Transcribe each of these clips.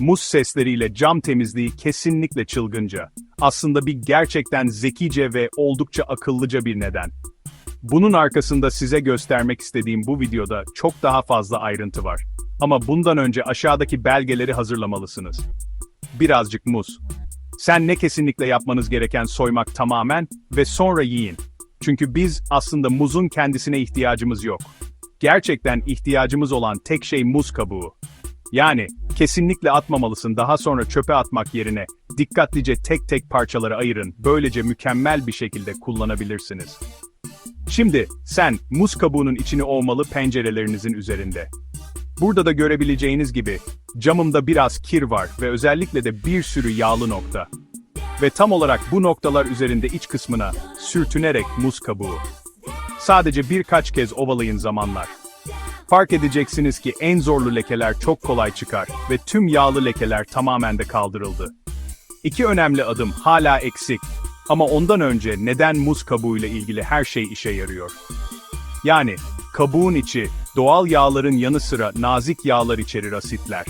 Muz sesleriyle cam temizliği kesinlikle çılgınca. Aslında bir gerçekten zekice ve oldukça akıllıca bir neden. Bunun arkasında size göstermek istediğim bu videoda çok daha fazla ayrıntı var. Ama bundan önce aşağıdaki belgeleri hazırlamalısınız. Birazcık muz. Sen ne kesinlikle yapmanız gereken soymak tamamen ve sonra yiyin. Çünkü biz aslında muzun kendisine ihtiyacımız yok. Gerçekten ihtiyacımız olan tek şey muz kabuğu. Yani kesinlikle atmamalısın daha sonra çöpe atmak yerine dikkatlice tek tek parçalara ayırın. Böylece mükemmel bir şekilde kullanabilirsiniz. Şimdi sen muz kabuğunun içini ovmalı pencerelerinizin üzerinde. Burada da görebileceğiniz gibi camımda biraz kir var ve özellikle de bir sürü yağlı nokta. Ve tam olarak bu noktalar üzerinde iç kısmına sürtünerek muz kabuğu. Sadece birkaç kez ovalayın zamanlar. Fark edeceksiniz ki en zorlu lekeler çok kolay çıkar ve tüm yağlı lekeler tamamen de kaldırıldı. İki önemli adım hala eksik ama ondan önce neden muz kabuğuyla ilgili her şey işe yarıyor. Yani kabuğun içi doğal yağların yanı sıra nazik yağlar içerir asitler.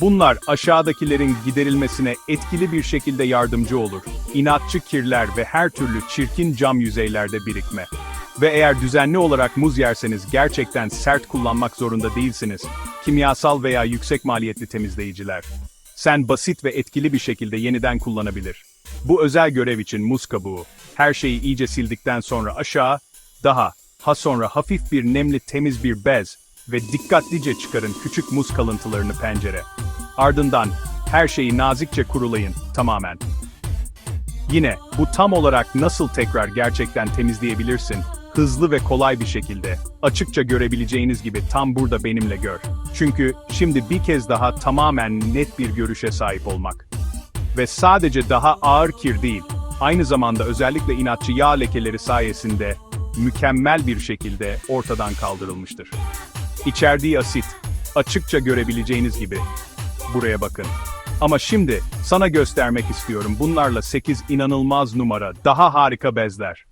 Bunlar aşağıdakilerin giderilmesine etkili bir şekilde yardımcı olur. İnatçı kirler ve her türlü çirkin cam yüzeylerde birikme. Ve eğer düzenli olarak muz yerseniz gerçekten sert kullanmak zorunda değilsiniz. Kimyasal veya yüksek maliyetli temizleyiciler. Sen basit ve etkili bir şekilde yeniden kullanabilir. Bu özel görev için muz kabuğu. Her şeyi iyice sildikten sonra aşağı, daha, ha sonra hafif bir nemli temiz bir bez ve dikkatlice çıkarın küçük muz kalıntılarını pencere. Ardından her şeyi nazikçe kurulayın tamamen. Yine bu tam olarak nasıl tekrar gerçekten temizleyebilirsin? Hızlı ve kolay bir şekilde. Açıkça görebileceğiniz gibi tam burada benimle gör. Çünkü şimdi bir kez daha tamamen net bir görüşe sahip olmak. Ve sadece daha ağır kir değil, aynı zamanda özellikle inatçı yağ lekeleri sayesinde mükemmel bir şekilde ortadan kaldırılmıştır. İçerdiği asit, açıkça görebileceğiniz gibi. Buraya bakın. Ama şimdi sana göstermek istiyorum bunlarla 8 inanılmaz numara, daha harika bezler.